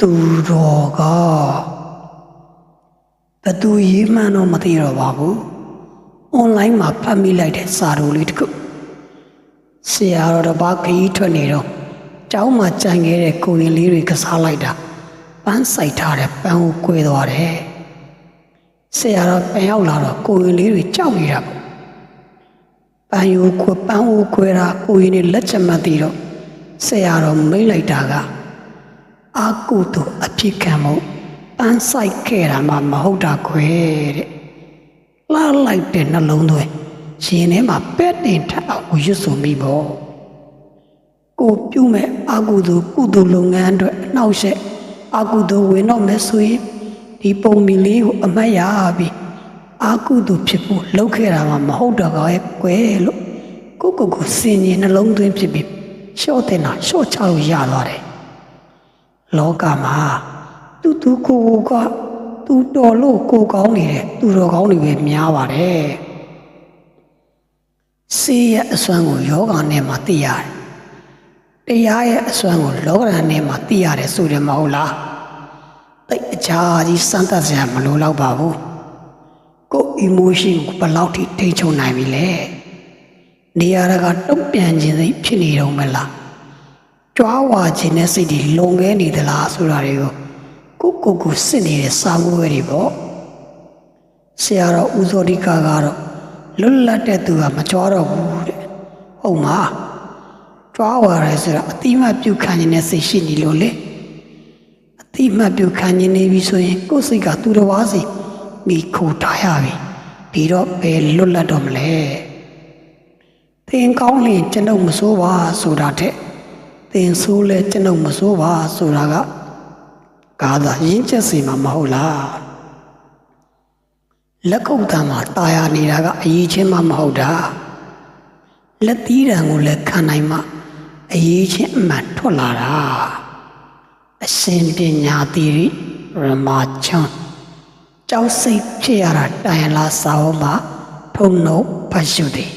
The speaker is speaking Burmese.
သူတော်ကဘယ်သူရေးမှန်းတော့မသိတော့ပါဘူး။ online မှာဖတ်မိလိုက်တဲ့စာတိုလေးတစ်ခုဆရာတော်တစ်ပါးခရီးထွက်နေတော့ကျောင်းမှာကြံခဲ့တဲ့ကိုရင်လေးတွေကစားလိုက်တာပန်းဆိုင်ထားတဲ့ပန်းကို꿰သွားတယ်။ဆရာတော်ပြန်ရောက်လာတော့ကိုရင်လေးတွေကြောက်နေတာပေါ့။ပန်းယူကိုပန်းကို꿰တာကိုရင်တွေလက်ချက်မသိတော့ဆရာတော်မိတ်လိုက်တာက အာကုသို့အဖြစ်ခံမှုပန်းဆိုင်ခဲ့တာမှမဟုတ်တာခွဲတဲ့လှလိုက်တဲ့နှလုံးသွင်းရှင်ထဲမှာပဲ့တင်ထအောင်ကိုရွတ်ဆိုမိပေါ့ကိုပြုမဲ့အာကုသို့ကုသိုလ်လုပ်ငန်းအတွက်အနှောက်အယှက်အာကုသို့ဝင်တော့မယ်ဆိုရင်ဒီပုံမီလေးကိုအမှတ်ရပြီးအာကုသို့ဖြစ်ဖို့လုပ်ခဲ့တာမှမဟုတ်တော့ပါရဲ့ကွယ်လို့ကိုကိုကိုစင်ကြီးနှလုံးသွင်းဖြစ်ပြီးရှော့တင်တာရှော့ချလို့ရသွားတယ် လောကမှာသူသူကိုကိုကသူတော်လို့ကိုကောင်းနေတယ်သူတော်ကောင်းတွေပဲများပါတယ်စေးရဲ့အစွမ်းကိုယောဂနဲ့မှသိရတယ်တရားရဲ့အစွမ်းကိုလောကဓာတ်နဲ့မှသိရတယ်ဆိုတယ်မဟုတ်လားတိတ်အချာကြီးစမ်းသပ်စရာမလိုတော့ပါဘူးကိုယ် emotion ကိုဘယ်လောက်ထိထိန်းချုပ်နိုင်ပြီလဲနေရာကတုံ့ပြန်ခြင်းစိတ်ဖြစ်နေတော့မလား ကြွားဝါခြင်းနဲ့စိတ်တွေလုံခဲနေသလားဆိုတာတွေကိုကိုကိုကိုစစ်နေတဲ့စာမိုးတွေတွေပေါ့ဆရာတော်ဦးဇောတိကာကတော့လွတ်လပ်တဲ့သူကမကြွားတော့ဘူးတဲ့ဟုတ်မှာကြွားဝါရဲဆိုတာအတိမတ်ပြုခံခြင်းနဲ့စိတ်ရှိနေလို့လေအတိမတ်ပြုခံခြင်းနေပြီဆိုရင်ကိုယ်စိတ်ကသူတော်ဘာစီမိခိုထားရပြီပြီးတော့ဘယ်လွတ်လပ်တော့မလဲသင်ကောင်းလင်ကျွန်ုပ်မစိုးပါဆိုတာတဲ့ သင်ဆိုးလဲကျွန်ုပ်မဆိုးပါဆိုတာကကာသာရင်းချက်စီမှာမဟုတ်လားလက်ကုပ်တံမှာตายရနေတာကအရေးချင်းမှမဟုတ်တာလက်သီးတံကိုလည်းခံနိုင်မှအရေးချင်းအမှန်ထွက်လာတာအရှင်ပညာတိရိရမချွန်းကြောက်စိတ်ဖြစ်ရတာတိုင်လာစာအုပ်မှာထုံနှုတ်ဖတ်ရှုသည်